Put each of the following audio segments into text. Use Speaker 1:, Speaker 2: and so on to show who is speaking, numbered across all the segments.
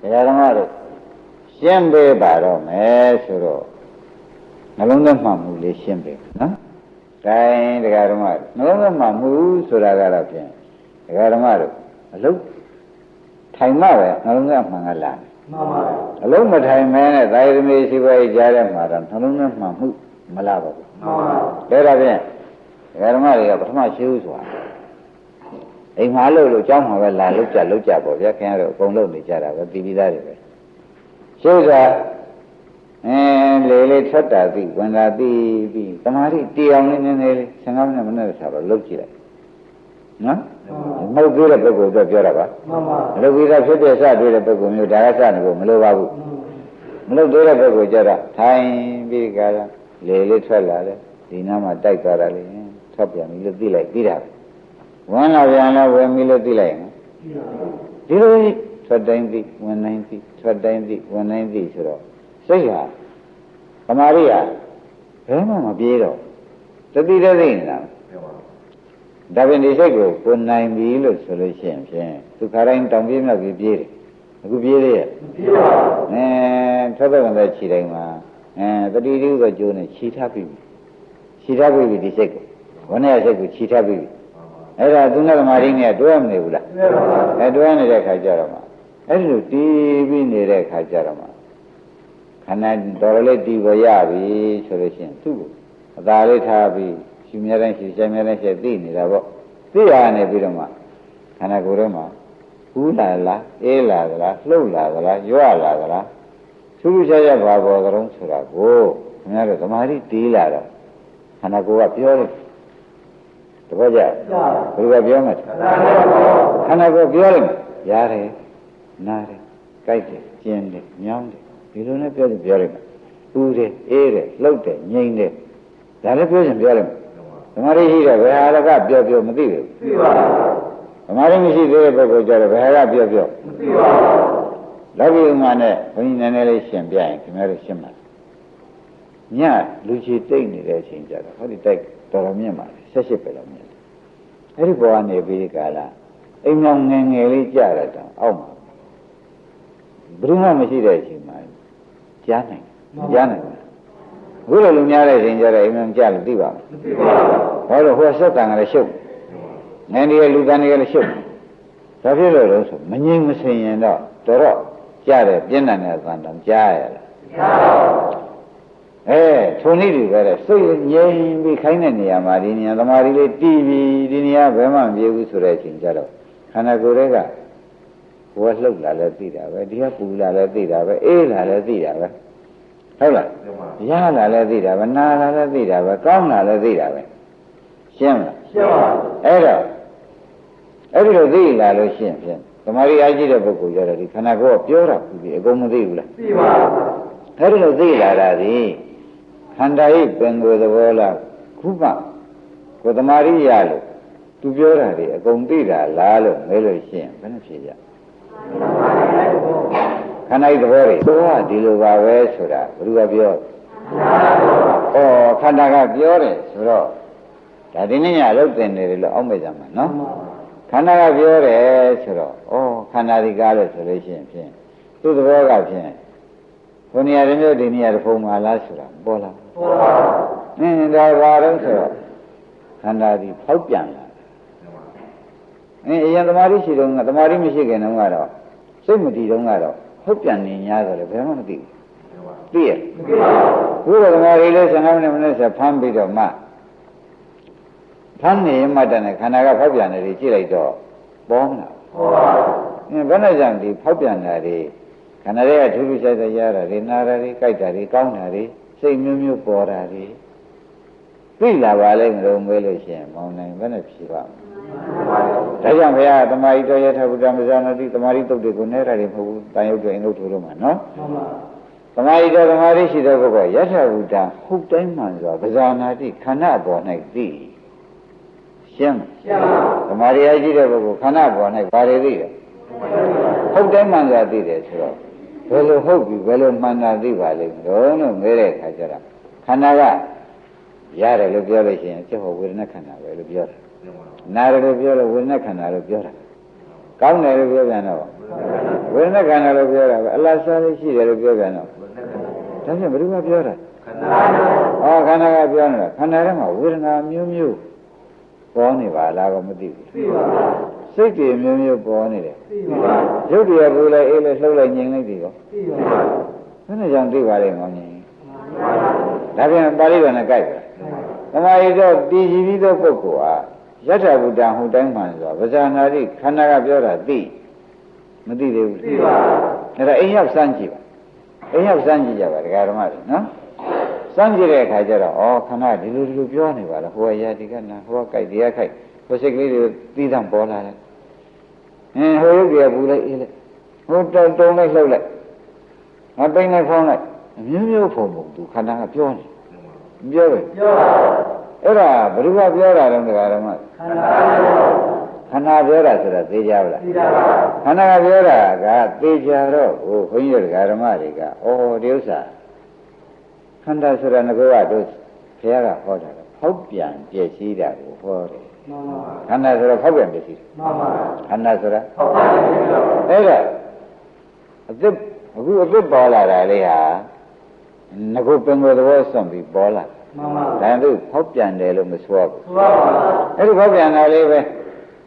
Speaker 1: တရားဓမ္မတို့ရှင်းပေးပါတော့မယ်ဆိုတော့နှလုံးသွင်းမှမှုလေးရှင်းပေးနော်။ဒါရင်တရားဓမ္မနှလုံးသွင်းမှမှုဆိုတာကတော့ဖြင့်တရားဓမ္မတို့အလုံးထိုင်မှပဲနှလုံးသွင်းမှန်ကလာတယ်
Speaker 2: မှန်ပါဗျာ
Speaker 1: အလုံးမထိုင်မဲနဲ့သာယသမီးရှိပါရဲ့ကြားထဲမှာတော့နှလုံးသွင်းမှန်မှုမလာပါဘူး
Speaker 2: မှန်ပါဗျာ
Speaker 1: ဒါတော့ဖြင့်တရားဓမ္မတွေကပထမရှိဦးဆိုတာ အိမ်မှာလို့လို့ကြောင်းမှာပဲလာလို့ကြလို့ကြပေါ့ဗျာခင်ဗျားတို့အကုန်လုံးနေကြတာပဲပြီးပြီးသားတွေပဲရှိဥစွာအင်းလေလေထွက်တာသိဝင်တာသိပြီးတမာတိတီအောင်လေးနည်းနည်းလေး15မိနစ်မနဲ့ဆိုတော့လုတ်ကြည့်လိုက်နော်မဟုတ်သေးတဲ့ပုဂ္ဂိုလ်တော့ပြောတာပါ
Speaker 2: မှန်ပါ
Speaker 1: မလုတ်ပြီးသားဖြစ်တဲ့စတွေ့တဲ့ပုဂ္ဂိုလ်မျိုးဒါကစနေဖို့မလိုပါဘူးမလုတ်သေးတဲ့ပုဂ္ဂိုလ်ကြတော့ထိုင်ပြီးကြတာလေလေးထွက်လာတယ်ဒီနားမှာတိုက်သွားတာလေထွက်ပြန်ပြီလို့သိလိုက်ပြီးတာပဲ ဝင်လာပြန်လဲဝင်ပြီလို့သိလိုက်ရင်ဒီလိုထွက်တိုင်းသိဝင်တိုင်းသိထွက်တိုင်းသိဝင်တိုင်းသိဆိုတော့စိတ်ဟာသမာဓိဟာဘယ်မှမပြေတော့တတိတသိနေတာဒါပြင်ဒီစိတ်ကိုကိုနိုင်ပြီလို့ဆိုလို့ရှိရင်ဖြင့်သူခါတိုင်းတောင်ပြေးမြောက်ပြေးပြေးတယ်အခုပြေးသေးရဲ့
Speaker 2: ပြေးပါ
Speaker 1: အဲထွက်တဲ့တဲ့ခြေတိုင်းမှာအဲတတိတိကကျိုးနဲ့ခြိထားပြီခြိထားပြီဒီစိတ်ကိုဝဏ္ဏရစိတ်ကိုခြိထားပြီ အဲ့ဒါသူနဲ့သမာဓိနဲ့တွဲမနေဘူးလား
Speaker 2: ပြေးပါ
Speaker 1: အဲတွဲနေတဲ့ခါကျတော့မှအဲ့ဒီလိုတီးပြီးနေတဲ့ခါကျတော့မှခန္ဓာတော်တော်လေးတီးပေါ်ရပြီဆိုလို့ရှိရင်သူ့ကိုအသာလေးထားပြီးရှင်မြဲတိုင်းရှင်ရှင်မြဲတိုင်းရှင်သိနေတာပေါ့သိရနေပြီးတော့မှခန္ဓာကိုယ်ထဲမှာဦးလာလားအေးလာသလားလှုပ်လာသလားရွလာသလားသူ့လူချာချာဘာပေါ်ကြုံဆိုတာကိုခင်ဗျားတို့သမာဓိတီးလာတော့ခန္ဓာကိုယ်ကပြောတယ် တပည့်ကြဘယ်လိုပြောမလဲခန္ဓာကိုယ်ပြောလိုက်ရတယ်နားတယ်ကြိုက်တယ်ကျင်းတယ်ညောင်းတယ်ဒီလိုနဲ့ပြောရင်ပြောလိုက်ဥတယ်အေးတယ်လှုပ်တယ်ငြိမ်တယ်ဒါလည်းပြောရင်ပြောလိုက်သမာဓိရှိတယ်ဘယ်ဟာလကပြောပြောမသိဘူး
Speaker 2: ပြေးပါ
Speaker 1: သမာဓိမရှိသေးတဲ့ပုဂ္ဂိုလ်ကြတော့ဘယ်ဟာကပြောပြော
Speaker 2: မပြေးပါ
Speaker 1: လောကီဥမာနဲ့ဘုန်းကြီးနည်းနည်းလေးရှင်းပြရင်ခင်ဗျားတို့ရှင်းပါညလူချီတိတ်နေတဲ့အချိန်ကြတော့ဟောဒီတိုက်တော်တော်မြင့်ပါ လေ၁၈ပဲလောက်မြင့်တယ်အဲ့ဒီဘောကနေပြီးဒီကာလအိမ်အောင်ငယ်ငယ်လေးကြရတော့အောက်မှာဘယ်သူမှမရှိတဲ့အချိန်မှာကြားနိုင်တယ်ကြားနိုင်တယ်အခုလိုလူများတဲ့အချိန်ကြတော့အိမ်အောင်ကြားလို့သိပါမယ်
Speaker 2: မပြေးပါ
Speaker 1: ဟောတော့ဟိုဆက်တန်ကလည်းရှုပ်ငယ်နေရလူတန်နေရလည်းရှုပ်ဒါဖြစ်လို့လို့ဆိုမငြိမ်မစင်ရင်တော့တော်တော့ကြားတယ်ပြင်းထန်တဲ့သံတံကြားရလား
Speaker 2: ကြားပါ
Speaker 1: အဲထုံနည်းတွေပဲတဲ့စိတ်ငြိမ်ပြီးခိုင်းတဲ့နေရာမှာဒီနေရာသမာဓိလေးတည်ပြီးဒီနေရာဘယ်မှမပြေဘူးဆိုတဲ့အချိန်ကျတော့ခန္ဓာကိုယ်တွေကဘဝလှုပ်လာလဲသိတာပဲဒီကပူလာလဲသိတာပဲအေးလာလဲသိတာပဲဟုတ်လားရလာလဲသိတာပဲနာလာလဲသိတာပဲကောင်းလာလဲသိတာပဲရှင်းမလား
Speaker 2: ရှင်းပါ
Speaker 1: အဲ့တော့အဲ့ဒီလိုသိလာလို့ရှိရင်ဖြင့်သမာဓိအားကြီးတဲ့ပုဂ္ဂိုလ်ကြတော့ဒီခန္ဓာကိုယ်ကပြောတာဘူးဒီအကုန်မသိဘူးလား
Speaker 2: ပြေးပါ
Speaker 1: အဲ့ဒီလိုသိလာတာဒီ ခန္ဓာဤပင်ကိုယ်သဘောလားခုမှကိုယ်သမာဓိရလို့သူပြောတာဒီအကုန်သိတာလားလို့မဲလို့ရှိရင်ဘယ်နှဖြစ်ကြခန္ဓာဤသဘောတွေတော့ဒီလိုပါပဲဆိုတာဘယ်သူကပြောဩခန္ဓာကပြောတယ်ဆိုတော့ဒါဒီနေ့ညအလုပ်တင်နေတယ်လို့အောက်မေ့ကြမှာနော်ခန္ဓာကပြောတယ်ဆိုတော့ဩခန္ဓာဒီကားလို့ဆိုလို့ရှိရင်ဖြင့်သူ့သဘောကဖြင့်ဘုနေရာတစ်မျိုးဒီနေရာတစ်ဖုံမှာလားဆိုတာပေါ်လာ
Speaker 2: ပေါ်ပါ
Speaker 1: အင်းဒါဘာတော့ဆိုတော့ခန္ဓာဒီဖောက်ပြန်လာအင်းအရင်သမာဓိရှိတော့ကသမာဓိမရှိခင်တုန်းကတော့စိတ်မတည်တုန်းကတော့ဖောက်ပြန်နေ냐ဆိုလည်းဘယ်မှမသိဘူးသိရ
Speaker 2: မပြေးပါ
Speaker 1: ဘုရားသမာဓိလေး15မိနစ်မိနစ်ဆက်ဖမ်းပြီးတော့မှဖမ်းနေမှတည်းနဲ့ခန္ဓာကဖောက်ပြန်နေတယ်ကြည့်လိုက်တော့ပေါ်မလား
Speaker 2: ပေါ်ပါ
Speaker 1: အင်းဘယ်နဲ့ကြောင့်ဒီဖောက်ပြန်တာတွေခန္ဓာတွေကထူးထူးခြားခြားရတာတွေနာတာတွေကြိုက်တာတွေကောင်းတာတွေ စိတ်မျိုးမျိုးပေါ်တာတွေသိလာပါလိမ့်မလို့မေးလို့ရှိရင်မောင်နိုင်ဘယ်နဲ့ဖြေပါ့မလဲဒါကြောင့်ဘုရားသမာဓိတော်ရထဗုဒ္ဓမဇာနာတိသမာဓိတုတ်တွေကိုနဲတာတွေမဟုတ်ဘူးတန်ရုပ်တွေအင်္ဂုတ္တလို့မှာနော်
Speaker 2: မှန်ပါ
Speaker 1: သမာဓိတော်သမာဓိရှိတဲ့ပုဂ္ဂိုလ်ယထဗုဒ္ဓဟုတ်တိုင်းမှန်စွာပဇာနာတိခန္ဓာပေါ်၌သိရှင်းမ
Speaker 2: ရှင်းပါ
Speaker 1: သမာဓိအရှိတဲ့ပုဂ္ဂိုလ်ခန္ဓာပေါ်၌ဘာတွေသိတယ်ဟုတ်တိုင်းမှန်စွာသိတယ်ဆိုတော့ ဘယ်လိုဟုတ်ပြီဘယ်လိုမှန်တာသိပါလိမ့်မလို့လို့မဲတဲ့အခါကျတော့ခန္ဓာကရတယ်လို့ပြောလို့ရှိရင်ကျဟောဝေဒနာခန္ဓာပဲလို့ပြောတာနာတယ်လို့ပြောလို့ဝေဒနာခန္ဓာလို့ပြောတာကောင်းတယ်လို့ပြောပြန်တော့ဝေဒနာခန္ဓာလို့ပြောတာပဲအလားစားလေးရှိတယ်လို့ပြောပြန်တော့ဒါဖြင့်ဘယ်သူကပြောတာ
Speaker 2: ခန္ဓာ
Speaker 1: ဩခန္ဓာကပြောနေတာခန္ဓာထဲမှာဝေဒနာမျိုးမျိုး ပေါ်နေပါလားကောမသိဘူး
Speaker 2: သိပါပါ
Speaker 1: စိတ်တွေမျိုးမျိုးပေါ်နေတယ်
Speaker 2: သိပါပါ
Speaker 1: ရုပ်တည်းဘူးလဲအေးလဲလှုပ်လိုက်ငြိမ်လိုက်ပြီကော
Speaker 2: သိပါပါ
Speaker 1: ဘယ်နဲ့ကြောင့်သိပါလဲငေါငြိမ်ဒါပြန်ပါဠိတော်နဲ့ကြိုက်ပါသမာဓိတော့တည်ကြည်ပြီးသောပုဂ္ဂိုလ်ဟာယထာဘုဒ္ဓဟူတိုင်းမှန်ဆိုတာဗဇာနာတိခန္ဓာကပြောတာသိမသိသေးဘူး
Speaker 2: သိပါပါ
Speaker 1: အဲ့ဒါအိမ်ရောက်စမ်းကြည့်ပါအိမ်ရောက်စမ်းကြည့်ကြပါဒကာဓမ္မတွေနော် စမ်းကြည့်တဲ့အခါကျတော့ဩခန္ဓာဒီလိုဒီလိုပြောနေပါလားဟိုကရာဒီကနာဟိုကကြိုက်ဒီကခိုက်ဟိုစိတ်ကလေးတွေသီးသန့်ပေါ်လာတယ်အင်းဟိုရုပ်ကြီးကဘူးလိုက်အေးလိုက်ဟိုတုံတုံလိုက်လှုပ်လိုက်ငါပိန်လိုက်ဖောင်းလိုက်အမျိုးမျိုးဖုံပုံသူခန္ဓာကပြောနေပြောပဲ
Speaker 2: ပြောပါ
Speaker 1: အဲ့ဒါဘယ်သူကပြောတာလဲဒကာဓမ္မ
Speaker 2: ခန္ဓာပြော
Speaker 1: ခန္ဓာပြောတာဆိုတာသိကြပါလား
Speaker 2: သိတာပါ
Speaker 1: ခန္ဓာကပြောတာကသေချာတော့ဟိုဘုန်းကြီးတို့ဓမ္မတွေကဩဒီဥစ္စာခ န္ဓာဆိုတာငကောကတို့ဘုရားကဟောတာတော့ဖောက်ပြန်ပြည့်စည်တာကိုဟောတယ်
Speaker 2: မှန်ပါ
Speaker 1: ခန္ဓာဆိုတော့ဖောက်ပြန်ပြည့်စည်တယ်
Speaker 2: မှန်ပါ
Speaker 1: ခန္ဓာဆိုတာ
Speaker 2: ဟုတ်ပါပြီ
Speaker 1: အဲ့ဒါအသစ်အခုအသစ်ပေါ်လာတာလေးဟာငကောပင်ကိုယ်သဘောစွန့်ပြီးပေါ်လာ
Speaker 2: မှန်ပါ
Speaker 1: ဒါသူဖောက်ပြန်တယ်လို့မဆိုရဘူး
Speaker 2: ဆိုပါပါ
Speaker 1: အဲ့ဒီဖောက်ပြန်တာလေးပဲ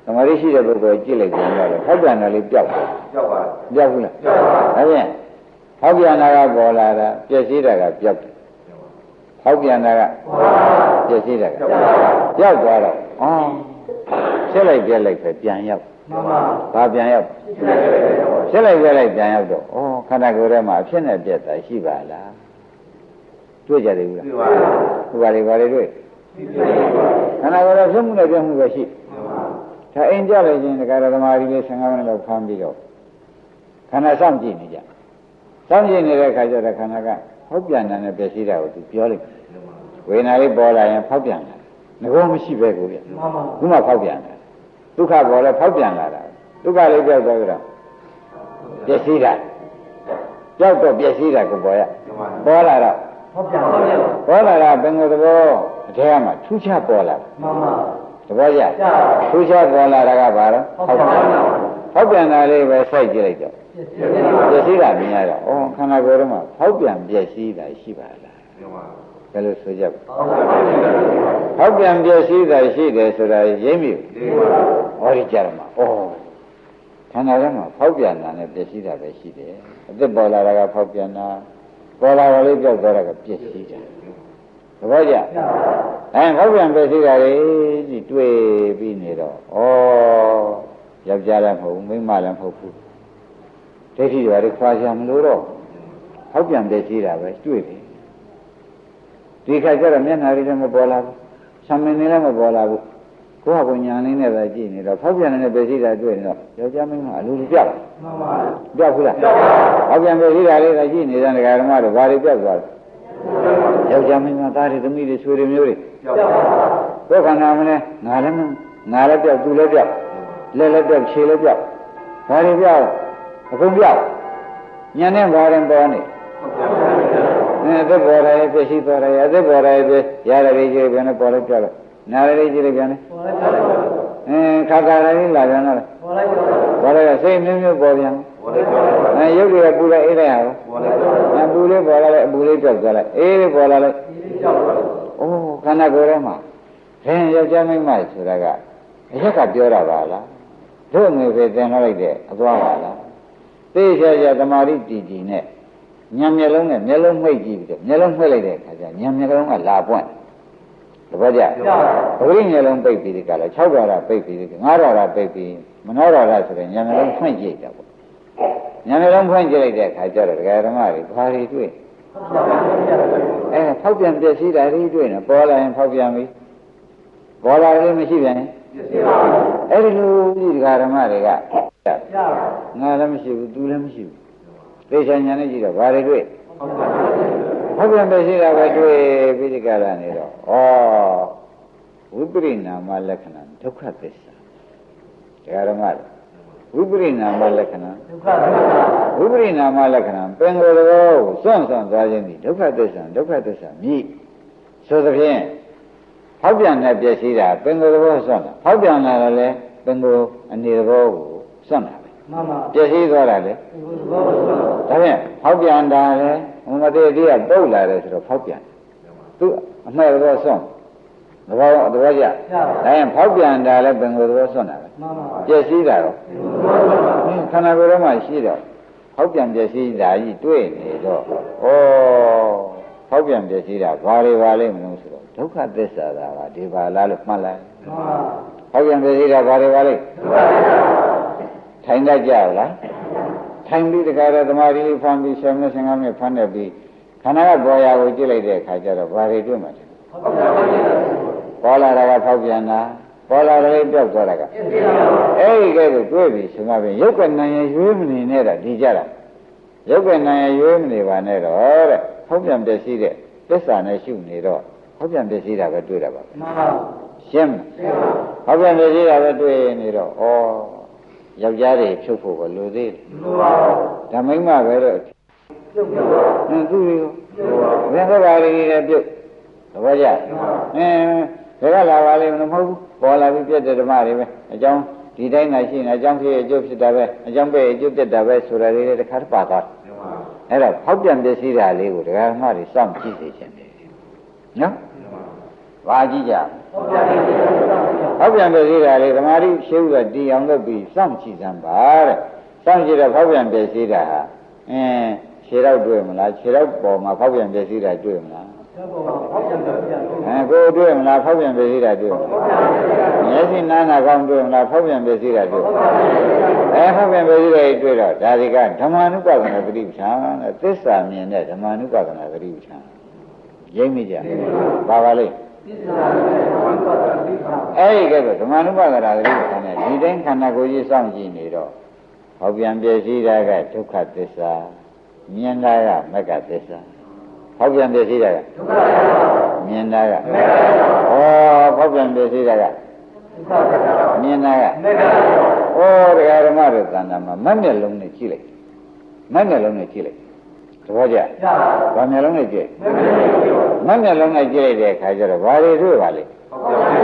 Speaker 1: သမာဓိရှိတဲ့ပုဂ္ဂိုလ်ကြည့်လိုက်ကြတော့ဖောက်ပြန်တာလေးပျောက်တယ်
Speaker 2: ကြောက်ပါ
Speaker 1: ပြောက်ဘူးလား
Speaker 2: ကြောက်ပါ
Speaker 1: ဒါဖြင့်ဟောက်ပြန်တာကပေါ်လာတာပြည့်စည်တာကပြောက်တယ် ဟောက်ပြန်တာကပြည့်စည်တာကပြောက်သွားတော့အော်ဆက်လိုက်ပြက်လိုက်ပဲပြန်ရောက်
Speaker 2: မှန်ပါ
Speaker 1: ဘာပြန်ရောက်ဆက်လိုက်ပြက်လိုက်ပြန်ရောက်တော့ဩခန္ဓာကိုယ်ထဲမှာအဖြစ်နဲ့ပြက်တာရှိပါလားတွေ့ကြတယ်ဘူးလား
Speaker 2: သိပါ
Speaker 1: ဟိုပါလေပါလေတွေ့ခန္ဓာကိုယ်ထဲဖြစ်မှုနဲ့ပြက်မှုပဲရှိဒါအိမ်ကြလိုက်ခြင်းဒကာရသမားကြီးလေး15မိနစ်လောက်ဖမ်းပြီးတော့ခန္ဓာစောင့်ကြည့်နေကြစောင့်ကြည့်နေတဲ့အခါကျတော့ခန္ဓာက ဖောက်ပြန်တာနဲ့ပြည့်စည်တာကိုသူပြောလိုက်ဝေဒနာလေးပေါ်လာရင်ဖောက်ပြန်တာငကောမရှိပဲကိုဗျ
Speaker 2: မှန်ပါ
Speaker 1: ခုမှဖောက်ပြန်တာဒုက္ခပေါ်လဲဖောက်ပြန်လာတာဒုက္ခလေးပြောက်သွားကြတော့ပြည့်စည်တာကြောက်တော့ပြည့်စည်တာကိုပေါ်ရပေါ်လာတော့
Speaker 2: ဟုတ်ပြန်ပါဗျာ
Speaker 1: ပေါ်လာတာဘယ်လိုသဘောအထဲမှာထူးခြားပေါ်လာ
Speaker 2: မှန်ပါ
Speaker 1: သဘောကျ
Speaker 2: ကြာ
Speaker 1: ထူးခြားပေါ်လာတာကဘာလဲ
Speaker 2: ဟုတ်ပါဘူး
Speaker 1: ဖောက်ပြန်တာလေးပဲစိုက်ကြည့်လိုက်တော့
Speaker 2: ပြည့်စုံပါ
Speaker 1: ပြည့်စည်တာမြင်ရတော့ဩခန္ဓာကိုယ်ထဲမှာဖောက်ပြန်ပြည့်စည်တာရှိပါလားဘယ်လိုဆိုကြပါ
Speaker 2: ဟုတ်ပါဘူး
Speaker 1: ဟောက်ပြန်ပြည့်စည်တာရှိတယ်ဆိုတာရိပ်မိဟောဒီကြရမှာဩခန္ဓာထဲမှာဖောက်ပြန်တာနဲ့ပြည့်စည်တာပဲရှိတယ်အသက်ပေါ်လာတာကဖောက်ပြန်တာပေါ်လာတာလေးပြောက်သွားတာကပြည့်စည်တာသဘောကျအဲဖောက်ပြန်ပြည့်စည်တာလေးကြီးတွေ့ပြီးနေတော့ဩယောက်ျားလည်းမဟုတ်ဘူးမိန်းမလည်းမဟုတ်ဘူး ဒိဋ္ဌိတွေဘာတွေခွာချင်မလို့တော့ဖောက်ပြန်ပြည့်စည်တာပဲတွေ့တယ်ဒီခါကျတော့မျက်နှာလေးလည်းမပေါ်လာဘူးဆံမင်းလေးလည်းမပေါ်လာဘူးကိုယ့်ဟာကိုယ်ညာလေးနဲ့ပဲကြည့်နေတော့ဖောက်ပြန်နေတဲ့ပြည့်စည်တာတွေ့နေတော့ယောက်ျားမိန်းမအလိုလိုပြောက်
Speaker 2: မှန်ပါ
Speaker 1: ပြောက်ဘူးလား
Speaker 2: ကြောက်ပါ
Speaker 1: ဟောက်ပြန်ပြည့်စည်တာလေးကကြည့်နေတဲ့ဒကာဓမ္မတို့ဘာတွေပြောက်သွားလဲယောက်ျားမိန်းမသားတွေသမီးတွေဆွေတွေမျိုးတွေ
Speaker 2: ကြောက်ပါ
Speaker 1: ကိုယ်ခန္ဓာမလဲငါလည်းမငါလည်းပြောက်သူလည်းပြောက်လက်လည်းပြောက်ခြေလည်းပြောက်ဘာတွေပြောက် အကုန်ပြောက်ညနေဘာရင်ပေါ်နေအဲအသက်ပေါ်တယ်ပြည့်စည်သွားတယ်အသက်ပေါ်တယ်ပြည့်ရရလေးကြီးပြန်ပေါ်လည်းပြောက်တယ်နာရလေးကြီးပြန်တယ်
Speaker 2: ပေါ်လိုက်ပါ
Speaker 1: အင်းခါခါလေးလာပြန်တော့
Speaker 2: ပေါ်လိုက်ပါ
Speaker 1: ဘာလဲစိတ်မျိုးမျိုးပေါ်ပြန်
Speaker 2: ပေါ်လိုက်ပါ
Speaker 1: အဲရုပ်တွေကပူလိုက်အေးလိုက်ရအောင်
Speaker 2: ပေါ်လိုက်ပါ
Speaker 1: အပူလေးပေါ်လာလိုက်အပူလေးပြောက်သွားလိုက်အေးလေးပေါ်လာလိုက်
Speaker 2: ဒီကြောက်ပါ
Speaker 1: အိုးခန္ဓာကိုယ်ထဲမှာဘယ်ယောက်ျားမိန်းမဆိုတာကအရက်ကပြောတာပါလားတို့ငွေပဲတင်ထားလိုက်တဲ့အသွားပါလား သိချာချာတမာတိတီတီနဲ့ညံမျက်လုံးနဲ့မျက်လုံးမှိတ်ကြည့်ပြီးတော့မျက်လုံးမှိတ်လိုက်တဲ့အခါကျညံမျက်လုံးကလာပွင့်တပည့်ကြပဂရိမျက်လုံးပိတ်ပြီးဒီကလာ6ဒေါ်လာပိတ်ပြီးဒီ9ဒေါ်လာပိတ်ပြီးမနောဒေါ်လာဆိုတဲ့ညံမျက်လုံးဖွင့်ကြည့်တာပေါ့ညံမျက်လုံးဖွင့်ကြည့်လိုက်တဲ့အခါကျတော့ဒကာဓမ္မတွေဘာတွေတွေ့အဲဖောက်ပြန်ပြည့်စည်တာတွေတွေ့နေပေါ်လာရင်ဖောက်ပြန်ပြီပေါ်လာတယ်မရှိပြန်ရင်
Speaker 2: ပြည့်စုံပါ
Speaker 1: အဲ့ဒီလိုဒီဃာဓမ္မတွေက
Speaker 2: ကြာ
Speaker 1: ငါလည်းမရှိဘူးသူလည်းမရှိဘူးသေချာညာနဲ့ကြည့်တော့ဘာတွေတွေ့
Speaker 2: ဟုတ်ပါဘူး
Speaker 1: ဖောက်ပြန်ပြည့်စည်တာပဲတွေ့ပြီးဒီကလာနေတော့ဩဝိပရိနာမလက္ခဏာဒုက္ခသစ္စာဒကာဓမ္မတွေဝိပရိနာမလက္ခဏာ
Speaker 2: ဒုက္ခဒုက္ခ
Speaker 1: ဝိပရိနာမလက္ခဏာပင်ကိုယ်တော်ကိုစွန့်စွန့်သွားခြင်းဒီဒုက္ခသစ္စာဒုက္ခသစ္စာမြည်ဆိုသဖြင့် ဟောက်ပြန်တဲ့ပြည့်စည်တာပင်ကိုယ်တော်စွန့်တာဟောက်ပြန်လာတော့လေပင်ကိုယ်အနေတော်ကိုစွန့်တာပဲ
Speaker 2: မှန်ပါ
Speaker 1: ပျက်စီးသွားတာလေ
Speaker 2: ဒီဘောဆို
Speaker 1: ဒါဖြင့်ဖောက်ပြန်တာလေမတည့်သေးကပုတ်လာတယ်ဆိုတော့ဖောက်ပြန်သူအမှဲ့တော့စွန့်သဘောသဘောကျဒါရင်ဖောက်ပြန်တာလေပင်ကိုယ်သဘောစွန့်တာပဲ
Speaker 2: မှန်ပါ
Speaker 1: ပျက်စီးတာတော့
Speaker 2: ဒီဘောဆို
Speaker 1: ဟင်းခန္ဓာကိုယ်ထဲမှာရှိတော့ဖောက်ပြန်ပျက်စီးတာကြီးတွေ့နေတော့ဩ ဖောက်ပြန်ပျက်စီးတာဘာတွေပါလိမ့်မလို့ဆိုတော့ဒုက္ခသစ္စာသာကဒီပါလားလို့မှတ်လိုက်
Speaker 2: မှန်ပါ
Speaker 1: ဖောက်ပြန်ပျက်စီးတာဘာတွေပါလိမ့်ထိုင်တတ်ကြလားထိုင်ပြီးတခါတော့သမာဓိဖန်ပြီး10မိနစ်15မိနစ်ဖန်နေပြီးခန္ဓာကပေါ်ရာကိုကြည့်လိုက်တဲ့အခါကျတော့ဘာတွေတွေ့မှာလဲပေါ်လာတာကဖောက်ပြန်တာပေါ်လာတယ်ပြောက်သွားတာကအဲ့ဒီကဲကိုတွေ့ပြီဆိုမှပြင်ရုပ်ကနာရရွေးမနေနဲ့တော့ဒီကြတာရုပ်ကနာရရွေးမနေပါနဲ့တော့တဲ့ ဖောက်ပြန်ပျက်စီးတဲ့သစ္စာနဲ့ရှုနေတော့ဖောက်ပြန်ပျက်စီးတာပဲတွေ့တာပါပဲ
Speaker 2: မှန်ပါ
Speaker 1: ရှင်းမလားဖောက်ပြန်ပျက်စီးတာပဲတွေ့နေတော့ဩယောက်ျားတွေဖြုတ်ဖို့ကလိုသေးတယ်
Speaker 2: လိုပါ
Speaker 1: ဓမ္မိမပဲတော့
Speaker 2: ပြုတ်ပြုတ်
Speaker 1: ဟင်းသူတွေ
Speaker 2: ပြုတ်ပါ
Speaker 1: ဘယ်သက်ပါလိမ့်နဲ့ပြုတ်သဘောကျအင်းဘယ်ကလာပါလိမ့်မလို့မဟုတ်ဘူးပေါ်လာပြီးပြည့်တဲ့ဓမ္မတွေပဲအကြောင်းဒီတိုင်းသာရှိနေအကြောင်းဖြစ်အကျိုးဖြစ်တာပဲအကြောင်းပဲအကျိုးပြတ်တာပဲဆိုတာလေးတွေတစ်ခါတည်းပါသွား အဲ့တော့ဖောက်ပြန်ပစ္စည်းတာလေးကိုဒကာဓမ္မတွေစောင့်ကြည့်စေချင်တယ်နော်ဘာကြည့်ကြ
Speaker 2: ဟုတ်ပါပြီ
Speaker 1: ဖောက်ပြန်ပစ္စည်းတာလေးဓမ္မရီရှင်းဥကတီအောင်လုပ်ပြီးစောင့်ကြည့်စမ်းပါတဲ့စောင့်ကြည့်တော့ဖောက်ပြန်ပစ္စည်းတာဟာအင်းခြေတော့တွေ့မလားခြေတော့ပေါ်မှာဖောက်ပြန်ပစ္စည်းတာတွေ့မလား
Speaker 2: ဆက်ပေါ်ပါဟုတ်ပြန်ပြန်ပြန်
Speaker 1: အဲကိုယ်တွေ့မလားဖောက်ပြန်ပစ္စည်းတာတွေ့မလားမျက်စိနားနာကောင်းတွေ့မလားဖောက်ပြန်ပစ္စည်းတာတွေ့မလားအဲဖောက်ပြန်ပစ္စည်းတွေတွေ့တော့ဒါတွေကဓမ္မ ानु ပါဒနာသတိပဋ္ဌာန်တဲ့သစ္စာမြင်တဲ့ဓမ္မ ानु ပါဒနာသတိပဋ္ဌာန်ရိပ်မိကြပါပါလိမ့်
Speaker 2: သစ္စာနဲ့ဝိပဿနာသိတာ
Speaker 1: အဲ့ဒီကဲဆိုဓမ္မ ानु ပါဒနာသတိပဋ္ဌာန်နဲ့ဒီတိုင်းခန္ဓာကိုယ်ကြီးစောင့်ကြည့်နေတော့ဖောက်ပြန်ပစ္စည်းတာကဒုက္ခသစ္စာမြင်တာကမက္ကသစ္စာ ဖောက်ပြန်ပစ္စည်းတာက
Speaker 2: ဒုက္ခပါ
Speaker 1: မြင်တာက
Speaker 2: မေတ္တာ
Speaker 1: ဩဖောက်ပြန်ပစ္စည်းတာက
Speaker 2: ဒုက္ခပါ
Speaker 1: မြင်တာက
Speaker 2: မေတ္တာ
Speaker 1: ဩတရားဓမ္မတို့သံဃာမှာမက်မျက်လုံးနဲ့ကြည့်လိုက်မက်မျက်လုံးနဲ့ကြည့်လိုက်သဘောကျ
Speaker 2: ရပါ
Speaker 1: ဘာမျက်လုံးနဲ့ကြည့်
Speaker 2: မေတ္တာပြော
Speaker 1: မက်မျက်လုံးနဲ့ကြည့်လိုက်တဲ့အခါကျတော့ဘာတွေတွေ့ပါလဲ
Speaker 2: ဟုတ်ပါပြီ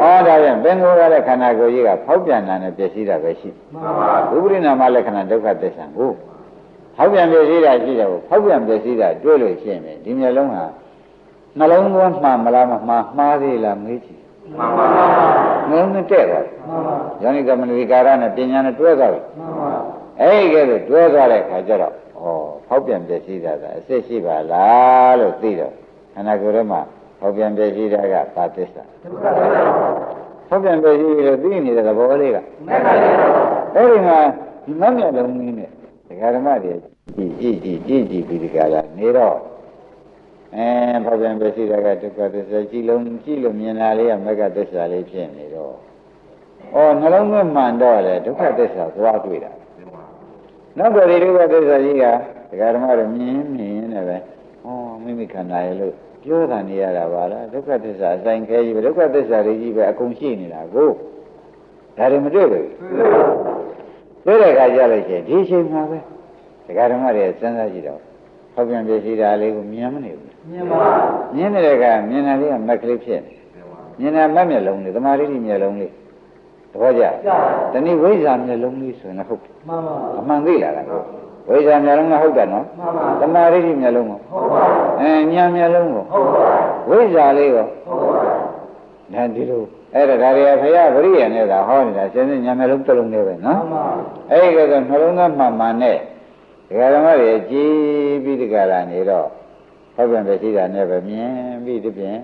Speaker 1: ဩဒါပြန်ဘင်္ဂိုကလည်းခန္ဓာကိုယ်ကြီးကဖောက်ပြန်တာနဲ့ပျက်စီးတာပဲရှိ
Speaker 2: မှန်ပါ
Speaker 1: ဥပရိနာမလက္ခဏာဒုက္ခသစ္စာကို ဖောက်ပြန်ပျက်စီးတာရှိတယ်ကိုဖောက်ပြန်ပျက်စီးတာတွေ့လို့ရှိရင်ဒီမျက်လုံးဟာနှလုံးသွင်းမှန်မလားမမှားမှားသေးလားမေးကြည့်
Speaker 2: မှန်ပါ
Speaker 1: နှလုံးသွင်းတဲ့သွားတယ်
Speaker 2: မှန်ပါ
Speaker 1: ယောနိကမနဝိကာရနဲ့ပညာနဲ့တွဲသွားပြီ
Speaker 2: မှန်ပါ
Speaker 1: အဲ့ဒီကဲလို့တွဲသွားတဲ့ခါကျတော့ဩဖောက်ပြန်ပျက်စီးတာကအစ်စ်ရှိပါလားလို့သိတော့ခန္ဓာကိုယ်ထဲမှာဖောက်ပြန်ပျက်စီးတာကဘာသစ္စာ
Speaker 2: ဒုက္ခပါ
Speaker 1: ဖောက်ပြန်ပျက်စီးလို့သိနေတဲ့သဘောလေးက
Speaker 2: မေတ္တာပြော
Speaker 1: အဲ့ဒီမှာဒီမမျက်လုံးလေးနဲ့ဒကာ ဓမ္မတွေကြည့်ကြည့်ကြည့်ကြည့်ကြည့်ပြီးဒီကလာနေတော့အဲဖောက်ပြန်ပျက်စီးတာကဒုက္ခသစ္စာကြည့်လုံးကြည့်လို့မြင်တာလေးကမက္ကသစ္စာလေးဖြစ်နေတော့ဩနှလုံးသွင်းမှန်တော့လေဒုက္ခသစ္စာသွားတွေ့တာနောက်တော့ဒီဒုက္ခသစ္စာကြီးကဒကာဓမ္မတို့မြင်မြင်နေပဲဩမိမိခန္ဓာရဲ့လို့ပြောတာနေရတာပါလားဒုက္ခသစ္စာအဆိုင်ခဲကြီးပဲဒုက္ခသစ္စာတွေကြီးပဲအကုန်ရှိနေတာကိုဒါတွေမတွေ့ဘူး တွေ့တဲ့အခါကျလို့ရှိရင်ဒီအချိန်မှာပဲဒကာဓမ္မတွေစဉ်းစားကြည့်တော့ဖောက်ပြန်ပြစီတာလေးကိုမြင်မနေဘူး
Speaker 2: မြင်ပါ
Speaker 1: မြင်နေတဲ့ကမြင်တာလေးကမက်ကလေးဖြစ်နေမြင်တာမက်မျက်လုံးလေးသမာဓိမျက်လုံးလေးသဘောကျ
Speaker 2: ရပါ
Speaker 1: တနည်းဝိဇ္ဇာမျက်လုံးလေးဆိုရင်လည်းဟုတ်တယ်
Speaker 2: မှန်ပါ
Speaker 1: အမှန်သိလာတာကိုဝိဇ္ဇာမျက်လုံးကဟုတ်တယ်နော်
Speaker 2: မှန်ပါ
Speaker 1: သမာဓိမျက်လုံးကို
Speaker 2: ဟုတ်ပါ
Speaker 1: အဲဉာဏ်မျက်လုံးကို
Speaker 2: ဟုတ်ပါ
Speaker 1: ဝိဇ္ဇာလေးကို
Speaker 2: ဟုတ်ပါ
Speaker 1: ဒါဒီလို အဲ့ဒါဒါတွေကဘုရားဗရိယနဲ့သာဟောနေတာစဉ်းစဉ်ဉာဏ်မျက်လုံးတစ်လုံးလေးပဲ
Speaker 2: မှ
Speaker 1: နော်
Speaker 2: န်ပါ
Speaker 1: အဲ့ဒီကတော့နှလုံးသားမှန်မှန်နဲ့ဒကာဓမ္မတွေကြည်ပြီးဒီကလာနေတော့ဟောပြန်ပဲရှိတာနဲ့ပဲမြင်ပြီးဒီပြင်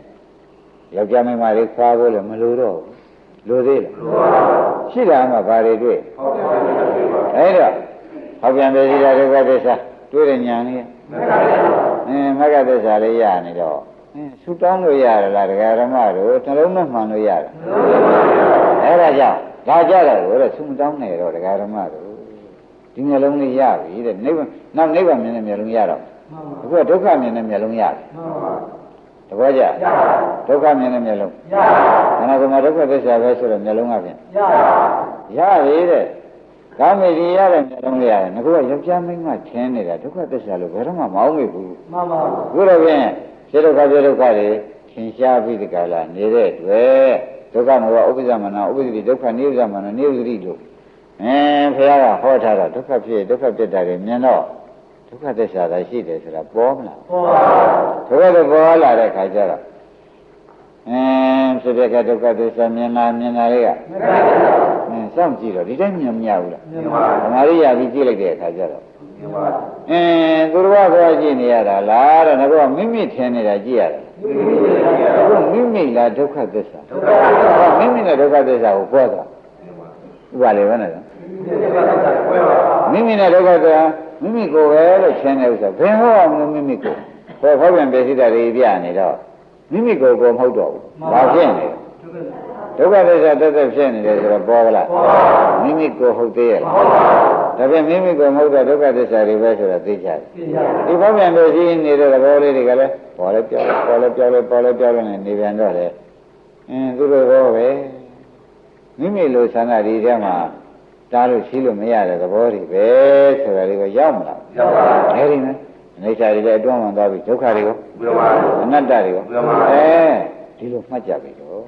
Speaker 1: ယောက်ျားမိန်းမတွေခွာဖို့လည်းမလိုတော့ဘူးလိုသေးလား
Speaker 2: ဟုတ်ပါ
Speaker 1: ရှိတာမှဘာတွေတွေ့
Speaker 2: ဟုတ်ပါမေတ္တာပြော
Speaker 1: အဲ့တော့ဟောပြန်ပဲရှိတာဒုက္ခသစ္စာတွေ့တဲ့ဉာဏ်လေး
Speaker 2: မေတ္တာပြော
Speaker 1: အင်းမဂ္ဂသစ္စာလေးရနေတော့အင်း ဆူတောင်းလို့ရရလားဒကာဓမ္မတို့နှလုံးသွင်းမှန်လို့ရတာအဲ့ဒါကြောင့်ဒါကြတော့လို့တဲ့ဆူမတောင်းနဲ့တော့ဒကာဓမ္မတို့ဒီမျက်လုံးလေးရပြီတဲ့နိဗ္ဗာန်နောက်နိဗ္ဗာန်မြင်တဲ့မျက်လုံးရတော့
Speaker 2: မှန်ပါ
Speaker 1: အခုကဒုက္ခမြင်တဲ့မျက်လုံးရတယ်
Speaker 2: မှန်ပါ
Speaker 1: တပည့်ကြ
Speaker 2: ရပါ
Speaker 1: ဒုက္ခမြင်တဲ့မျက်လုံး
Speaker 2: ရပါ
Speaker 1: ခန္ဓာကိုယ်မှာဒုက္ခသစ္စာပဲဆိုတော့မျက်လုံးကဖြင့်
Speaker 2: ရပါ
Speaker 1: ရပြီတဲ့ကောင်းပြီဒီရတဲ့မျက်လုံးလေးရတယ်ငါကယောက်ျားမိန်းမထင်းနေတာဒုက္ခသစ္စာလို့ဘယ်တော့မှမအောင်မေဘူး
Speaker 2: မှန်ပါ
Speaker 1: ခုတော့ဖြင့် စေဒုက္ခပြေဒုက္ခတွေသင်ရှားပြီးဒီကလာနေတဲ့အတွက်ဒုက္ခမောဥပ္ပဇ္ဇမနာဥပ္ပဇ္ဇတိဒုက္ခနိဥ္ဇမနာနိဥ္ဇတိလို့အင်းဘုရားကဟောထားတော့ဒုက္ခဖြစ်ဒုက္ခဖြစ်တာတွေမြင်တော့ဒုက္ခသစ္စာသာရှိတယ်ဆိုတာပေါ်မလား
Speaker 2: ပေါ်ပါ
Speaker 1: ဒုက္ခသပေါ်လာတဲ့ခါကျတော့ အင်းဖြစ်တဲ့ကဒုက္ခသစ္စာမြင်လာမြင်လာတွေက
Speaker 2: မကတဲ့
Speaker 1: အင်းစောင့်ကြည့်တော့ဒီတိုင်းမြင်မရဘူးလား
Speaker 2: မြင်ပါ
Speaker 1: ဓမ္မရိယာပြီးကြည့်လိုက်တဲ့အခါကျတော့
Speaker 2: မြင်ပါ
Speaker 1: အင်းသူတော်ဘာကြည့်နေရတာလားတဲ့ငါကမိမိထင်နေတာကြည့်ရတယ်
Speaker 2: မိမိရဲ့ရ
Speaker 1: အခုမိမိလားဒုက္ခသစ္စာ
Speaker 2: ဒုက္ခသစ္စာ
Speaker 1: မိမိနဲ့ဒုက္ခသစ္စာကိုပြောတာဥပါလေဘယ်နဲ့လဲ
Speaker 2: မိမိရဲ့ဒုက္ခသစ္စာဝဲပါ
Speaker 1: မိမိနဲ့ဒုက္ခသစ္စာမိမိကိုယ်ပဲလို့ထင်တဲ့ဥစ္စာဘယ်ဟောအောင်လို့မိမိကိုယ်ဘောဖောက်ပြန်ပြည့်စည်တာတွေပြနေတော့ မိမိကိုယ်ကိုမဟုတ်တော့ဘူးဘာဖြစ်နေလဲဒုက္ခသစ္စာတက်တက်ဖြစ်နေတယ်ဆိုတော့ပေါ်ကလား
Speaker 2: ပေါ်ပါ
Speaker 1: မိမိကိုယ်ဟုတ်သေးရဲ့
Speaker 2: မ
Speaker 1: လား
Speaker 2: ဟုတ်ပါ
Speaker 1: ဒါပြန်မိမိကိုယ်မဟုတ်တဲ့ဒုက္ခသစ္စာတွေပဲဆိုတော့သိကြတယ်
Speaker 2: ဘူးပြရ
Speaker 1: ဒီဘောပြန်ပြည့်စည်နေတဲ့သဘောလေးတွေကလည်းပေါ်လဲပြောလဲပေါ်လဲပြောလဲပေါ်လဲပြောလဲနဲ့နေပြန်တော့လေအင်းသူတို့ဘောပဲမိမိလိုဆန္ဒဒီထဲမှာတားလို့ရှိလို့မရတဲ့သဘောတွေပဲဆိုတာလေးကိုရောက်မလား
Speaker 2: ရပါ
Speaker 1: အဲဒီနဲ့ အိဋ္ဌာတွေလည်းအတွန်းဝင်သွားပြီဒုက္ခတွေကို
Speaker 2: ဝဲပါ
Speaker 1: အနတ္တတွေကို
Speaker 2: မှန်ပါ
Speaker 1: အဲဒီလိုမှတ်ကြပြီတော့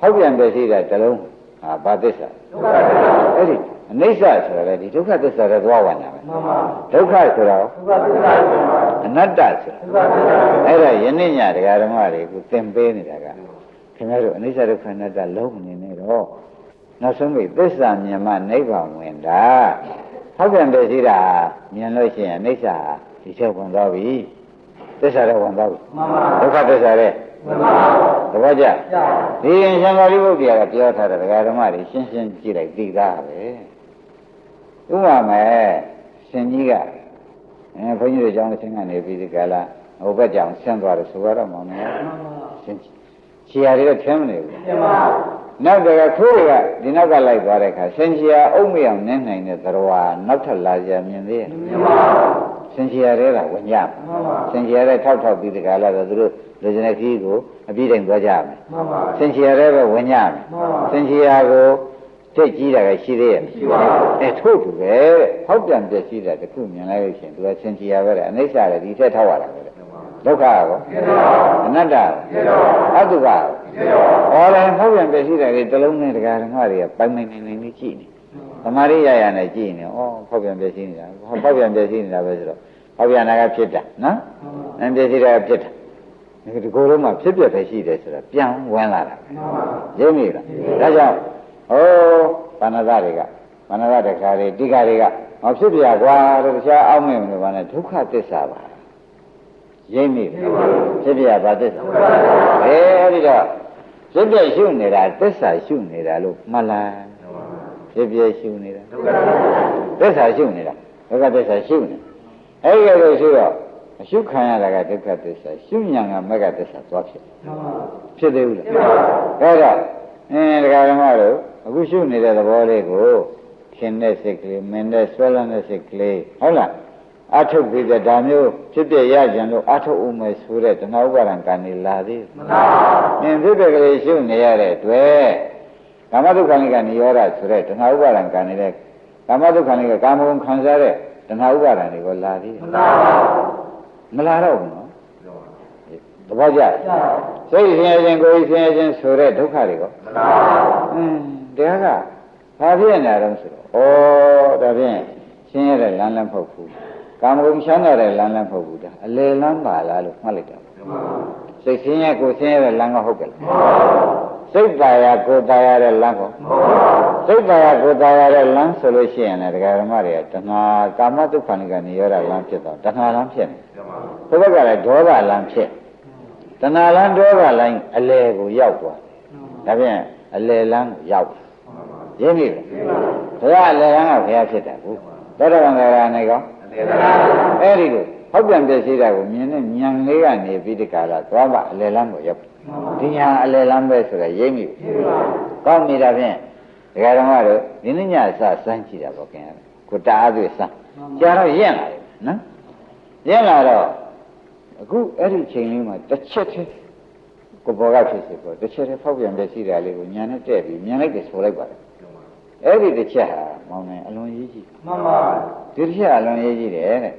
Speaker 1: ဟောက်ပြန်ပြည့်စည်တဲ့တလုံးဟာဘာသစ္စာ
Speaker 2: ဒုက္ခသစ္စာ
Speaker 1: အဲ့ဒီအနိစ္စဆိုတာလေဒီဒုက္ခသစ္စာတွေသွားဝင်တာပဲ
Speaker 2: မှန်ပါ
Speaker 1: ဒုက္ခဆိုတာ
Speaker 2: ဒုက္ခသစ္စာမှန်ပါ
Speaker 1: အနတ္တဆိုတာ
Speaker 2: ဒုက္ခသစ္စာ
Speaker 1: အဲ့ဒါယနေ့ညတရားဓမ္မတွေကိုသင်ပေးနေတာကခင်ဗျားတို့အနိစ္စဒုက္ခအနတ္တလုံးမနေနဲ့တော့နောက်ဆုံးပြီသစ္စာမြင်မှနိဗ္ဗာန်ဝင်တာဟောက်ပြန်ပြည့်စည်တာမြင်လို့ရှိရင်အနိစ္စ ဒီချက်ဝင်သွားပြီသစ္စာတော့ဝင်သွားပြီ
Speaker 2: မှန်ပါ
Speaker 1: ဒုက္ခသစ္စာတဲ့
Speaker 2: မှန်ပါ
Speaker 1: သဘောကျ
Speaker 2: ရ
Speaker 1: ဒီရင်ရှင်သာရိပုတ္တရာကပြောထားတဲ့တရားဓမ္မတွေရှင်းရှင်းကြည့်လိုက်သိသားပဲဥပမာမဲ့ရှင်ကြီးကအဲဘုန်းကြီးတို့ကျောင်းတစ်ဆင်းကနေပြီးဒီကလာဟိုဘက်ကြောင်ဆင်းသွားတယ်ဆိုတော့မောင်နေရှင်ချီယာတွေတော့ထင်းမနေဘူး
Speaker 2: မှန်ပါ
Speaker 1: နောက်တကခိုးတွေကဒီနောက်ကလိုက်သွားတဲ့အခါရှင်ချီယာအုံမအောင်နင်းနိုင်တဲ့သရဝါနောက်ထပ်လာကြမြင်သေးရဲ့
Speaker 2: မှန်ပါ
Speaker 1: ရှင်ချီယာတွေကဝင်ကြ
Speaker 2: မှန်ပါ
Speaker 1: ရှင်ချီယာတွေထောက်ထောက်ပြီးဒီကလာတော့သူတို့လူကျင်တဲ့ခီးကိုအပြည့်တိုင်သွားကြမယ်
Speaker 2: မှန်ပါ
Speaker 1: စင်ချီရတဲ့ပဲဝင်ကြမယ်
Speaker 2: မှန်ပါ
Speaker 1: စင်ချီရကိုထိတ်ကြီးတာကရှိသေးရဲ့
Speaker 2: ရှိပါဘူး
Speaker 1: အဲထို့တူပဲတဲ့ဟောက်ပြန်ပြည့်စည်တာတခုမြင်လိုက်လို့ရှိရင်သူကစင်ချီရပဲတဲ့အနိစ္စလည်းဒီထက်ထောက်ရတာပဲတဲ့ဒုက္ခကောအနတ္တကောအတုပကောဟောတယ်ဟောက်ပြန်ပြည့်စည်တာတွေတစ်လုံးနဲ့တရားဓမ္မတွေကပိုင်ပိုင်နိုင်နိုင်လေးကြည့်နေ သမာဓိရရနဲ့ကြည့်နေဩဟောက်ပြန်ပြည့်စည်နေတာဟောက်ပြန်ပြည့်စည်နေတာပဲဆိုတော့ဟောက်ပြန်တာကဖြစ်တာနော်အပြည့်စည်တာကဖြစ်တာဒီကိုယ်လုံးမှာဖြစ်ပြပဲရှိတယ်ဆိုတော့ပြန်ဝင်လာတာပဲ
Speaker 2: မှန်ပါ
Speaker 1: ရင်းမိလားဒါကြောင့်ဟိုဘာနာသတွေကဘာနာသတခါတွေတိခါတွေကဟောဖြစ်ပြကွာလို့တခြားအောက်မဲ့မလို့ဘာနဲ့ဒုက္ခသစ္စာပါရင်းမိလားဖြစ်ပြဘာသစ္စာအဲအဲ့ဒီတော့ဖြစ်ပြရှုနေတာသစ္စာရှုနေတာလို့မှတ်လား ဖြစ်ပြရှုနေတာ
Speaker 2: ဒုက္ခသစ္စာ
Speaker 1: သစ္စာရှုနေတာဒုက္ခသစ္စာရှုနေအဲ့ဒီလိုရှုတော့အရှုခံရတာကဒုက္ခသစ္စာရှုဉာဏ်ကမဂ္ဂသစ္စာသွားဖြစ်
Speaker 2: မှန်ပါ
Speaker 1: ဖြစ်သေးဘူးလား
Speaker 2: ဖြစ်ပါ
Speaker 1: ဒါတော့အင်းဒကာဓမ္မတို့အခုရှုနေတဲ့သဘောလေးကိုခင်တဲ့စိတ်ကလေးမင်းတဲ့ဆွဲလန်းတဲ့စိတ်ကလေးဟုတ်လားအထုတ်ပြီးတဲ့ဒါမျိုးဖြစ်ပြရကြံလို့အထုတ်ဦးမယ်ဆိုတဲ့တဏှာဥပါဒံကံနေလာသေး
Speaker 2: မှန်ပါ
Speaker 1: အင်းဖြစ်ပြကလေးရှုနေရတဲ့အတွက် ကာမဒုက္ခနိကနိရောဓဆိုတဲ့တဏှာဥပါဒံကံနေတဲ့ကာမဒုက္ခနိကကာမဂုဏ်ခံစားတဲ့တဏှာဥပါဒံတွေကိုလာသေး
Speaker 2: မှန်ပါ
Speaker 1: မလာတော့ဘူးနော်သဘောကျ
Speaker 2: ရ
Speaker 1: စိတ်ဆင်းရဲခြင်းကိုယ်ဆင်းရဲခြင်းဆိုတဲ့ဒုက္ခတွေကော
Speaker 2: မှန်ပါ
Speaker 1: အင်းတရားကဘာဖြစ်နေကြတော့ဆိုတော့ဩဒါဖြင့်ဆင်းရဲတဲ့လမ်းလည်းမဟုတ်ဘူးကာမဂုဏ်ချမ်းသာတဲ့လမ်းလည်းမဟုတ်ဘူးဒါအလယ်လမ်းပါလားလို့မှတ်လိုက်တာ
Speaker 2: မှန်ပါ
Speaker 1: စိတ်ဆင်းရဲကိုယ်ဆင်းရဲတဲ့လမ်းကဟုတ်ကဲ့လား
Speaker 2: မှန်ပါ
Speaker 1: စိတ်သာယာကိုယ်သာယာတဲ့လမ်းကိုစိတ်သာယာကိုယ်သာယာတဲ့လမ်းဆိုလို့ရှိရင်လည်းဒကာဓမ္မတွေကတဏှာကာမတုခဏကနေရတာလမ်းဖြစ်တော့တဏှာလမ်းဖြစ်နေဘုရားကလည်းဒေါသလမ်းဖြစ်တဏှာလမ်းဒေါသလမ်းအလယ်ကိုရောက်သွားဒါဖြင့်အလယ်လမ်းကိုရောက်ရင်းပြီဘုရားအလယ်လမ်းကဘုရားဖြစ်တယ်ဘုရားတော်တော်ကလည်းနေကောအဲ့ဒီလို ဟောက်ပြန်ပြည့်စည်တာကိုမြင်တဲ့ဉာဏ်လေးကနေပြီးဒီကလာသွားပါအလယ်လမ်းကိုရောက်ဒီညာအလယ်လမ်းပဲဆိုတာရိပ်မိဘူးကောင်းနေတာဖြင့်ဒကာဓမ္မတို့ဒီနေ့ညစစမ်းကြည့်တာပေါ့ခင်ဗျာကိုတအားသွေးစမ်းကြာတော့ရင့်လာတယ်နော်ရင့်လာတော့အခုအဲ့ဒီချိန်လေးမှာတစ်ချက်တည်းကိုဘောကဖြစ်စီပေါ့တစ်ချက်တည်းဖောက်ပြန်ပြည့်စည်တာလေးကိုညာနဲ့တဲ့ပြီးမြင်လိုက်တယ်ဆိုလိုက်ပါတယ်အဲ့ဒီတစ်ချက်ဟာမောင်နေအလွန်ကြီးကြီး
Speaker 2: မှန်ပါ
Speaker 1: ဒီတစ်ချက်အလွန်ရေးကြီးတယ်တဲ့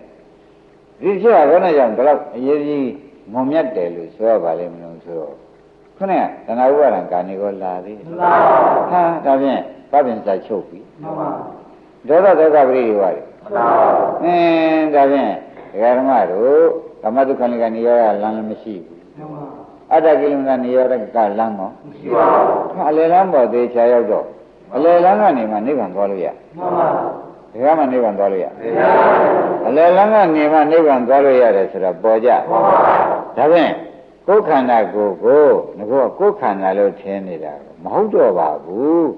Speaker 1: ဒီတစ်ချက်ကဘယ်နဲ့ကြောင့်ဒီလောက်အရေးကြီးမုံမြတ်တယ်လို့ဆိုရပါလိမ့်မလို့ဆိုတော့ခုနကတဏှာဥပါဒံကာနေကိုလာသေးတယ်
Speaker 2: မှန်ပါ
Speaker 1: ဟာဒါဖြင့်ပပင်စာချုပ်ပြီ
Speaker 2: မှန်ပါ
Speaker 1: ပဒေါသဒုက္ခပရိဒီဝါတွေအင်းဒါဖြင့်ဒကာဓမ္မတို့ကမ္မဒုက္ခနိကနေရောလမ်းလည်းမရှိဘူးအတ္တကိလမနေရောကလမ်းကောမရှိပါဘူးအလယ်လမ်းပေါ်သေးချာရောက်တော့အလယ်လမ်းကနေမှနိဗ္ဗာန်သွားလို့ရ ဒီကမှနိဗ္ဗာန်သွားလို့ရအလယ်လမ်းကနေမှနိဗ္ဗာန်သွားလို့ရတယ်ဆိုတော့ပေါ်ကြဒါဖြင့်ကိုယ်ခန္ဓာကိုယ်ကိုငါကကိုယ်ခန္ဓာလို့ထင်နေတာမဟုတ်တော့ပါဘူး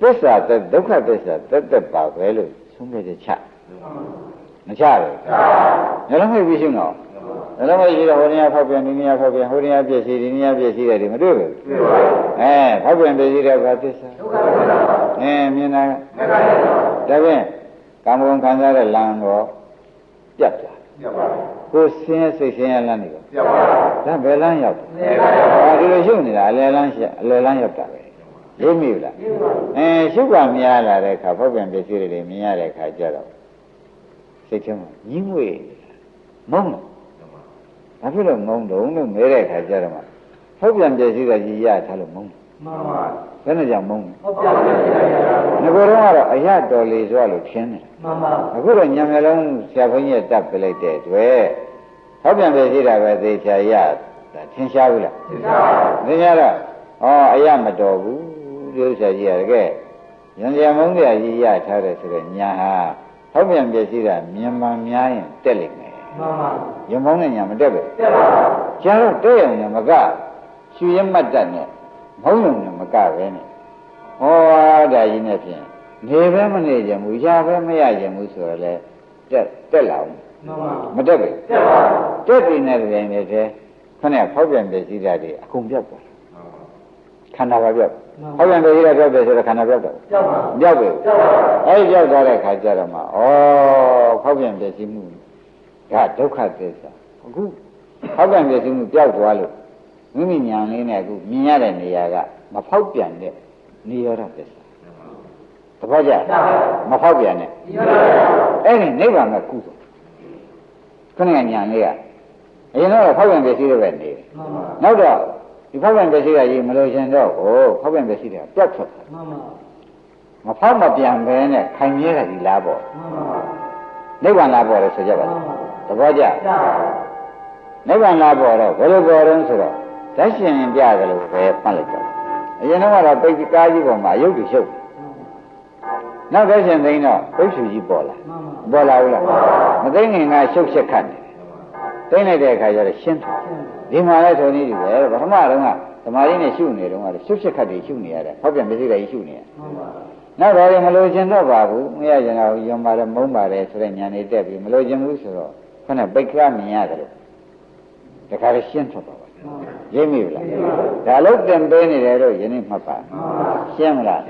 Speaker 1: သစ္စာသက်ဒုက္ခသစ္စာသက်သက်ပါပဲလို့ဆုံးဖြတ်ချက်ချမချဘူးညလုံးမိတ်ပြီးရှင်းတော့ညလုံးမိတ်ရှိတော့ဟိုနေရာဖောက်ပြန်ဒီနေရာဖောက်ပြန်ဟိုနေရာပြည့်စည်ဒီနေရာပြည့်စည်တယ်ဒီမတွေ့ဘူးအဲဖောက်ပြန်ပြည့်စည်တဲ့ဘာသစ္စာအဲမြင်တာဒါဖြင့် ကာမဂုဏ်ခံစားတဲ့လမ်းတော့ပြတ်သွားကိုယ်ဆင်းရဲစိတ်ဆင်းရဲလမ်းနေတော့ဒါဘယ်လမ်းရောက်လဲဒီလိုရှုပ်နေတာအလယ်လမ်းရှအလယ်လမ်းရောက်တာပဲလေးမိဘူးလားအဲရှုပ်ကများလာတဲ့အခါဖောက်ပြန်ပြည့်စည်တွေမြင်ရတဲ့အခါကျတော့စိတ်ထဲမှာညှိငွေ့မုန်းတယ်ဘာဖြစ်လို့မုန်းတော့လို့မဲတဲ့အခါကျတော့မှဖောက်ပြန်ပြည့်စည်တဲ့ကြီးရထားလို့မုန်းတယ်
Speaker 2: မှန်ပါ
Speaker 1: ဘယ်နဲ့ကြောင့်မုန်းလဲ
Speaker 2: ဟုတ်ပါဘူးဗျာ
Speaker 1: ငါကတော့ကတော့အရတော်လေစွာလို့ထင်းတယ်
Speaker 2: မှန်ပါ
Speaker 1: အခုတော့ညံမျက်လုံးဆရာဘုန်းကြီးကတပ်ပြလိုက်တဲ့အတွက်ဟောက်ပြန်ပြည့်စည်တာပဲသေချာရဒါထင်ရှားဘူးလား
Speaker 2: သိပါပါ
Speaker 1: သင်ကြတော့ဩအရမတော်ဘူးဒီဥစ္စာကြီးရတကယ်ရံရံမုန်းတရားကြီးရထားတယ်ဆိုတော့ညာဟာဟောက်ပြန်ပြည့်စည်တာမြန်မာများရင်တက်လိမ့်မယ်
Speaker 2: မှန်ပါ
Speaker 1: ရံမုန်းတဲ့ညာမတက်ဘူး
Speaker 2: တက်ပါပါ
Speaker 1: ကျန်တော့တဲ့ရုံနဲ့မကရွှေရမတ်တက်နဲ့ မုန်းရုံနဲ့မကပဲနဲ့ဟောဒါကြီးနဲ့ဖြင့်နေပဲမနေကြဘူးရပဲမရကြဘူးဆိုတော့လေတက်တက်လာအောင်
Speaker 2: မှန်ပါ
Speaker 1: မတက်ဘူး
Speaker 2: တက်ပါ
Speaker 1: တက်ပြီနဲ့တည်းနဲ့တည်းခနဲ့ဖောက်ပြန်ပြည့်စည်တာတွေအကုန်ပြောက်သွားခန္ဓာပါပြောက်ဖောက်ပြန်ပြည့်စည်တာပြောက်တယ်ဆိုတော့ခန္ဓာပြောက်တယ်
Speaker 2: တက်ပါ
Speaker 1: ပြောက်ပြီ
Speaker 2: တက်ပါ
Speaker 1: အဲဒီပြောက်သွားတဲ့ခါကျတော့မှဩဖောက်ပြန်ပြည့်စည်မှုဒါဒုက္ခသစ္စာအခုဖောက်ပြန်ပြည့်စည်မှုပြောက်သွားလို့ မိမိညာလေးနဲ့အခုမြင်ရတဲ့နေရာကမဖောက်ပြန်တဲ့နေရောဓသစ္စာတပည့်ကြမဖောက်ပြန်တဲ့
Speaker 2: ဒီပါဗျာ
Speaker 1: အဲ့ဒီနိဗ္ဗာန်ကကုသိုလ်ခဏညာလေးကအရင်တော့ဖောက်ပြန်ပြည့်စည်တဲ့ပဲနေတယ်
Speaker 2: မှန်ပါ
Speaker 1: နောက်တော့ဒီဖောက်ပြန်ပြည့်စည်တာကြီးမလို့ရှင်တော့ဟိုဖောက်ပြန်ပြည့်စည်တာပြတ်ထွက်သွား
Speaker 2: မှန်ပါ
Speaker 1: မဖောက်မပြန်ပဲနဲ့ခိုင်မြဲတာဒီလားပေါ့
Speaker 2: မှန်ပါ
Speaker 1: နိဗ္ဗာန်လားပေါ့လေဆိုကြပါ
Speaker 2: မှ
Speaker 1: လား
Speaker 2: န်ပါ
Speaker 1: သဘောကျ
Speaker 2: တက်ပါ
Speaker 1: နိဗ္ဗာန်လားပေါ့တော့ဘယ်လိုပေါ်တော့ဆိုတော့ ဓာတ်ရှင်ရင်ပြကြလို့ပဲပတ်လိုက်တော့အရင်တော့ကတော့ပိတ်ကားကြီးပေါ်မှာရုပ်တွေရှုပ်နောက်ဓာတ်ရှင်သိန်းတော့ပိတ်ဖြူကြီးပေါ်လာ
Speaker 2: မှန်ပါ
Speaker 1: ပေါ်လာဘူးလားမသိငင်ကရှုပ်ရှက်ခတ်နေတယ်သိလိုက်တဲ့အခါကျတော့ရှင်းသွား
Speaker 2: ရှင်း
Speaker 1: ဒီမှာလည်းထိုနည်းတူပဲပထမတော့ကသမာဓိနဲ့ရှုနေတော့ကရှုပ်ရှက်ခတ်တွေရှုနေရတယ်ဟောက်ပြန်ပြည့်စုံတယ်ရှုနေရ
Speaker 2: မှန်ပါ
Speaker 1: နောက်တော့လည်းမလို့ခြင်းတော့ပါဘူးမရကြတော့ယုံပါတယ်မုန်းပါတယ်ဆိုတဲ့ညာနေတက်ပြီးမလို့ခြင်းဘူးဆိုတော့ခဏပိတ်ကရမြင်ရတယ်လို့တခါလည်းရှင်းထွက်ပါပါ ရိပ်မိဘူးလားဒါလို့တင်ပေးနေတယ်တော့ယနေ့မှတ်ပါရှင်းမလား